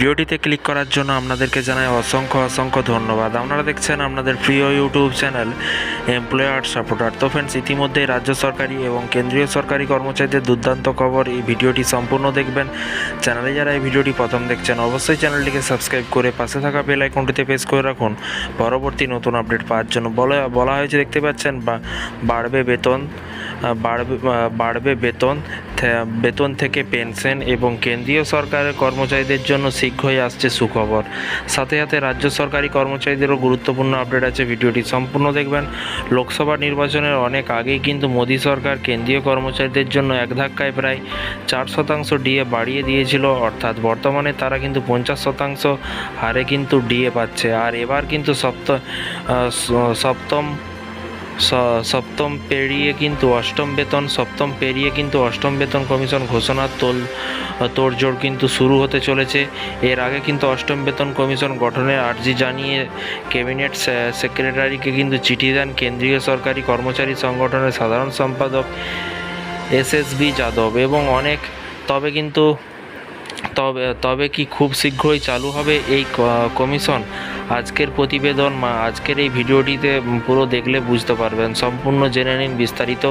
ভিডিওটিতে ক্লিক করার জন্য আপনাদেরকে জানাই অসংখ্য অসংখ্য ধন্যবাদ। আপনারা দেখছেন আপনাদের প্রিয় ইউটিউব চ্যানেল এমপ্লয়ার সাপোর্টার তো ফ্রেন্ডস ইতিমধ্যেই রাজ্য সরকারি এবং কেন্দ্রীয় সরকারি কর্মচারীদের দুর্দান্ত খবর, এই ভিডিওটি সম্পূর্ণ দেখবেন। চ্যানেলে যারা এই ভিডিওটি প্রথম দেখছেন, অবশ্যই চ্যানেলটিকে সাবস্ক্রাইব করে পাশে থাকা বেল আইকনটিতে প্রেস করে রাখুন। পরবর্তী নতুন আপডেট পাওয়ার জন্য বলা বলা হয়েছে, দেখতে পাচ্ছেন বাড়বে বেতন বাড়বে বাড়বে বেতন বেতন থেকে পেনশন এবং কেন্দ্রীয় সরকারের কর্মচারীদের জন্য শীঘ্রই আসছে সুখবর। সাথে সাথে রাজ্য সরকারি কর্মচারীদেরও গুরুত্বপূর্ণ আপডেট আছে, ভিডিওটি সম্পূর্ণ দেখবেন। লোকসভা নির্বাচনের অনেক আগেই কিন্তু মোদী সরকার কেন্দ্রীয় কর্মচারীদের জন্য এক ধাক্কায় প্রায় চার শতাংশ ডিএ বাড়িয়ে দিয়েছিল, অর্থাৎ বর্তমানে তারা কিন্তু পঞ্চাশ শতাংশ হারে কিন্তু ডিএ পাচ্ছে। আর এবার কিন্তু সপ্ত সপ্তম সপ্তম পেরিয়ে কিন্তু অষ্টম বেতন, সপ্তম পেরিয়ে কিন্তু অষ্টম বেতন কমিশন ঘোষণার তোল, তোড়জোড় কিন্তু শুরু হতে চলেছে। এর আগে কিন্তু অষ্টম বেতন কমিশন গঠনের আর্জি জানিয়ে ক্যাবিনেট সেক্রেটারিকে কিন্তু চিঠি দেন কেন্দ্রীয় সরকারি কর্মচারী সংগঠনের সাধারণ সম্পাদক এস এস বি যাদব এবং অনেক, তবে কিন্তু তবে তবে কি খুব শীঘ্রই চালু হবে এই কমিশন? আজকের প্রতিবেদন মা, আজকের এই ভিডিওটিতে পুরো দেখলে বুঝতে পারবেন। সম্পূর্ণ জেনে নিন বিস্তারিত।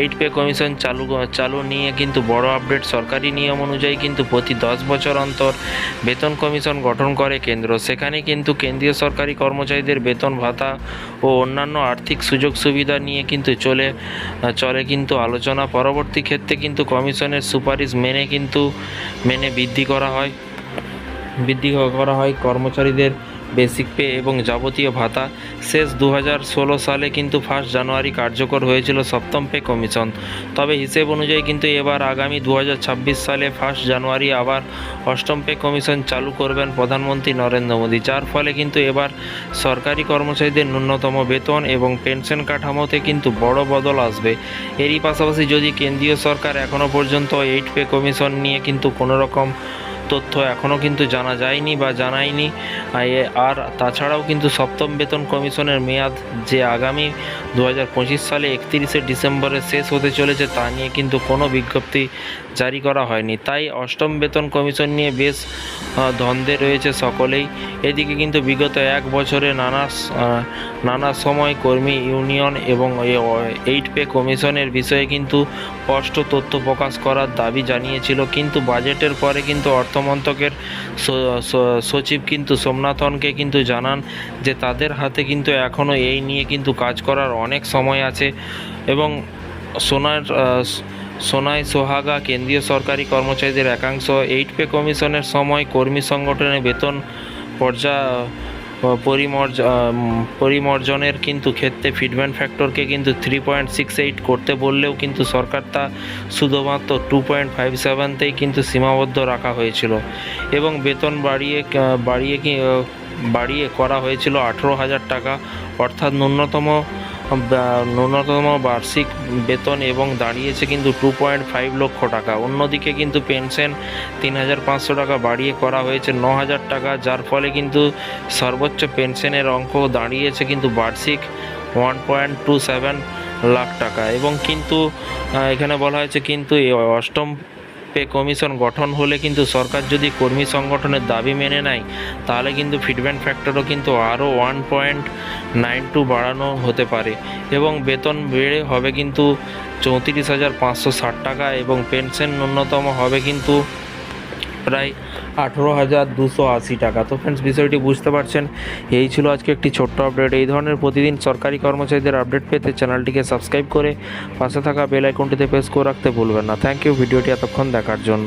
এইট পে কমিশন চালু চালু নিয়ে কিন্তু বড় আপডেট সরকারি নিয়ম অনুযায়ী কিন্তু প্রতি দশ বছর অন্তর বেতন কমিশন গঠন করে কেন্দ্র। সেখানে কিন্তু কেন্দ্রীয় সরকারি কর্মচারীদের বেতন ভাতা ও অন্যান্য আর্থিক সুযোগ সুবিধা নিয়ে কিন্তু চলে চলে কিন্তু আলোচনা। পরবর্তী ক্ষেত্রে কিন্তু কমিশনের সুপারিশ মেনে কিন্তু, মেনে বৃদ্ধি করা হয়। বৃদ্ধি করা হয় কর্মচারীদের বেসিক পে এবং যাবতীয় ভাতা। শেষ দু হাজার ষোলো সালে কিন্তু ফার্স্ট জানুয়ারি কার্যকর হয়েছিল সপ্তম পে কমিশন। তবে হিসেব অনুযায়ী কিন্তু এবার আগামী দু হাজার ছাব্বিশ সালে ফার্স্ট জানুয়ারি আবার অষ্টম পে কমিশন চালু করবেন প্রধানমন্ত্রী নরেন্দ্র মোদী, যার ফলে কিন্তু এবার সরকারি কর্মচারীদের ন্যূনতম বেতন এবং পেনশন কাঠামোতে কিন্তু বড় বদল আসবে। এরই পাশাপাশি যদি কেন্দ্রীয় সরকার এখনও পর্যন্ত এইট পে কমিশন নিয়ে কিন্তু কোনো রকম তথ্য এখনও কিন্তু জানা যায়নি বা জানায়নি আর, তাছাড়াও কিন্তু সপ্তম বেতন কমিশনের মেয়াদ যে আগামী দু হাজার পঁচিশ সালে একত্রিশে ডিসেম্বরে শেষ হতে চলেছে তা নিয়ে কিন্তু কোনো বিজ্ঞপ্তি জারি করা হয়নি। তাই অষ্টম বেতন কমিশন নিয়ে বেশ দ্বন্দ্বে রয়েছে সকলেই। এদিকে কিন্তু বিগত এক বছরে নানা নানা সময় কর্মী ইউনিয়ন এবং এইট পে কমিশনের বিষয়ে কিন্তু স্পষ্ট তথ্য প্রকাশ করার দাবি জানিয়েছিল। কিন্তু বাজেটের পরে কিন্তু অর্থমন্ত্রকের সচিব কিন্তু সোমনাথনকে কিন্তু জানান যে তাদের হাতে কিন্তু এখনও এই নিয়ে কিন্তু কাজ করার অনেক সময় আছে এবং সোনার সোনাই সোহাগা কেন্দ্রীয় সরকারি কর্মচারীদের একাংশ এইট পে কমিশনের সময় কর্মী সংগঠনের বেতন পর্যা পরিমর্য পরিমর্জনের কিন্তু ক্ষেত্রে ফিডব্যান ফ্যাক্টরকে কিন্তু থ্রি পয়েন্ট সিক্স এইট করতে বললেও কিন্তু সরকার তা শুধুমাত্র টু পয়েন্ট ফাইভ সেভেনতেই কিন্তু সীমাবদ্ধ রাখা হয়েছিল। এবং বেতন বাড়িয়ে বাড়িয়ে বাড়িয়ে করা হয়েছিল আঠেরো হাজার টাকা। অর্থাৎ ন্যূনতম ন্যূনতম বার্ষিক বেতন এবং দাঁড়িয়েছে কিন্তু টু পয়েন্ট ফাইভ লক্ষ টাকা। অন্যদিকে কিন্তু পেনশন তিন হাজার পাঁচশো টাকা বাড়িয়ে করা হয়েছে ন হাজার টাকা, যার ফলে কিন্তু সর্বোচ্চ পেনশনের অঙ্ক দাঁড়িয়েছে কিন্তু বার্ষিক one point two seven lakh টাকা। এবং কিন্তু এখানে বলা হয়েছে কিন্তু অষ্টম পে কমিশন গঠন হলে কিন্তু সরকার যদি কর্মী সংগঠনের দাবি মেনে নেয়, তাহলে কিন্তু ফিডব্যাক ফ্যাক্টরও কিন্তু আরও ওয়ান পয়েন্ট নাইন টু বাড়ানো হতে পারে এবং বেতন বেড়ে হবে কিন্তু চৌত্রিশ হাজার পাঁচশো ষাট টাকা এবং পেনশন ন্যূনতম হবে কিন্তু প্রায় আঠেরো হাজার দুশো আশি টাকা। তো ফ্রেন্ডস বিষয়টি বুঝতে পারছেন। এই ছিল আজকে একটি ছোট্ট আপডেট এই ধরনের প্রতিদিন সরকারি কর্মচারীদের আপডেট পেতে চ্যানেলটিকে সাবস্ক্রাইব করে পাশে থাকা বেল আইকনটিতে প্রেস করে রাখতে ভুলবেন না। থ্যাংক ইউ ভিডিওটি এতক্ষণ দেখার জন্য।